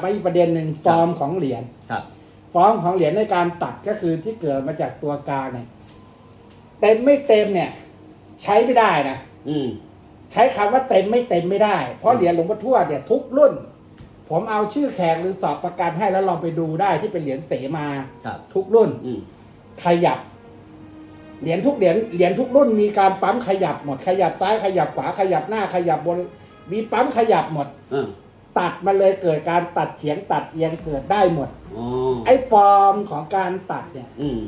ไปอีกประเด็นหนึ่งฟอร์มของเหรียญครับ ฟอร์มของเหรียญในการตัดก็คือที่เกิดมาจากตัวกลางเนี่ยเต็มไม่เต็มเนี่ย ใช้ไม่ได้นะอืมใช้คำว่าเต็มไม่เต็มไม่ได้ เพราะเหรียญหลวงพ่อทวดเนี่ยทุกรุ่น ผมเอาชื่อแขกหรือสอบประกันให้แล้วลองไปดูได้ที่เป็นเหรียญเสมาครับทุกรุ่นอืมขยับเหรียญทุกเหรียญเหรียญทุกรุ่นมีการปั๊มขยับหมดขยับซ้ายขยับขวาขยับหน้าขยับบนมีปั๊มขยับหมดเออ ตัดมาเลยเกิดการตัดเฉียงตัดเอียงเกิดได้หมด อ๋อไอ้ฟอร์มของการตัดเนี่ย อืม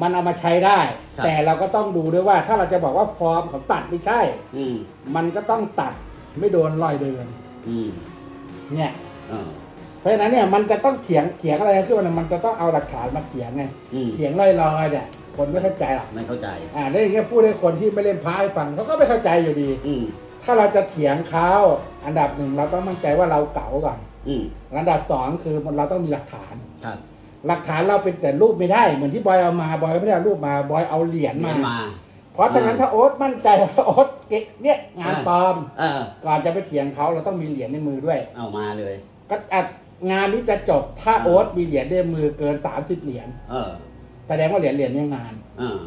มันเอามาใช้ได้ ครับ แต่เราก็ต้องดูด้วยว่า ถ้าเราจะบอกว่าฟอร์มของตัดไม่ใช่ อืมมันก็ต้องตัดไม่โดนรอยเดินอืมเนี่ยเออเพราะฉะนั้นเนี่ยมันจะต้องเถียงเถียงอะไรขึ้นมามันจะต้องเอาหลักฐานมาเถียงไงอืมเถียงลอยๆเนี่ยคนไม่เข้าใจหรอกไม่เข้าใจ อ่าแล้วอย่างเงี้ยพูดให้คนที่ไม่เล่นพระให้ฟังเขาก็ไม่เข้าใจอยู่ดี อืม ถ้าเราจะเถียงเขาอันดับหนึ่งเราต้องมั่นใจว่าเราเก๋าก่อนอืมอันดับสองคือมันเราต้องมีหลักฐาน ครับ หลักฐานเราเป็นแต่รูปไม่ได้ เหมือนที่บอยเอามาบอยไม่ได้เอารูปมาบอยเอาเหรียญเรีมายนมา เพราะฉะนั้นถ้าโอ๊ตมั่นใจว่าโอ๊ตเก๊กเนี่ยงานปลอม เออ ก่อนจะไปเถียงเขาเราต้องมีเหรียญในมือด้วย เอามาเลย ก็อัดงานนี้จะจบถ้าอ่าโอ๊ตมีเหรียญในมือเกิน30เหรียญเออ แสดงว่าเหรียญเหรียญเนี่ยงาน เออ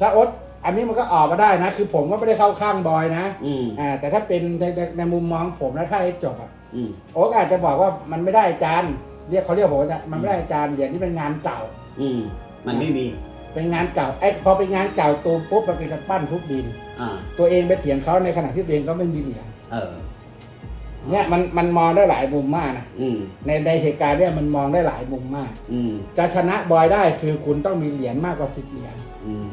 ถ้าโอ๊ต อันนี้มันก็ออกมาได้นะ คือผมก็ไม่ได้เข้าข้างบอยนะอืมอ่าแต่ถ้าเป็นในในในมุมมองผมนะถ้าให้จบอะอืมโอ๊ตอาจจะบอกว่ามันไม่ได้อาจารย์เรียกเขาเรียกผมว่ามันไม่ได้อาจารย์เหรียญนี่เป็นงานเก่า อืมมันไม่มีเป็นงานเก่าไอ้พอเป็นงานเก่าตูมปุ๊บมันเป็นการปั้นทุบดิน อ่าตัวเองไปเถียงเขาในขณะที่ตัวเองก็ไม่มีเหรียญเออเนี่ยมันมันมองได้หลายมุมมากนะอืมในในเหตุการณ์เนี่ยมันมองได้หลายมุมมาก อืมจะชนะบอยได้คือคุณต้องมีเหรียญมากกว่าสิบเหรียญอืม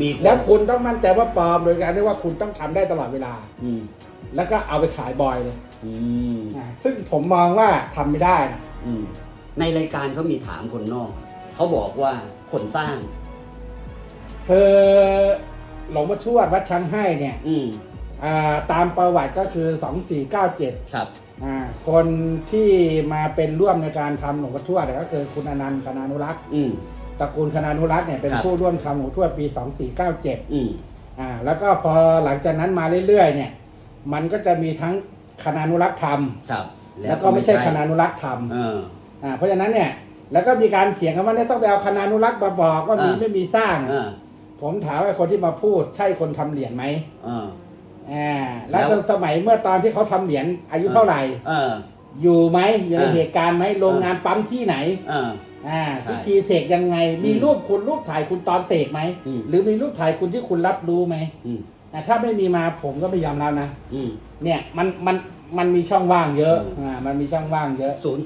มีคนแล้วคุณต้องมั่นใจว่าปลอมโดยการที่ว่าคุณต้องทำได้ตลอดเวลา อืมแล้วก็เอาไปขายบอยเลยอืมอ่าซึ่งผมมองว่าทำไม่ได้นะอืมในรายการเขามีถามคนนอก เขาบอกว่าคนสร้าง คือหลวงพ่อทวดวัดช้างให้เนี่ยอืมอ่าตามประวัติก็คือ 2497ครับ อ่าคนที่มาเป็นร่วมในการทำหลวงพ่อทวดเนี่ยก็คือคุณอนันต์คณานุรักษ์ อืม ตระกูลคณานุรักษ์เนี่ยเป็นครับ ผู้ร่วมทำหลวงพ่อทวดปี 2497อืม อ่าแล้วก็พอหลังจากนั้นมาเรื่อยๆเนี่ยมันก็จะมีทั้งคณานุรักษ์ธรรม ครับแล้วก็ไม่ใช่คณานุรักษ์ธรรมเออ อ่าเพราะฉะนั้นเนี่ยแล้วก็มีการเถียงกันว่าเนี่ยต้องไปเอาคณานุรักษ์มาบอกว่ามีอ่า ไม่มีสร้าง เออผมถามว่าคนที่มาพูดใช่คนทำเหรียญไหมเออ อ่าแล้วแล้วตอนสมัยเมื่อตอนที่เขาทำเหรียญอายุเท่าไหร่ เออ อยู่ไหมอยู่ในอ่า เหตุการณ์ไหมโรงงานปั๊มที่ไหน เออ อ่าใช่พิธีเสกยังไง มีอืมรูปคุณรูปถ่ายคุณตอนเสกไหม อืม หรือมีรูปถ่ายคุณที่คุณรับรู้ไหมอืมอ่าถ้าไม่มีมาผมก็ไม่ยอมรับนะ อืม เนี่ยมันมันมันมีช่องว่างเยอะอืม อ่ามันมีช่องว่างเยอะ ศูนย์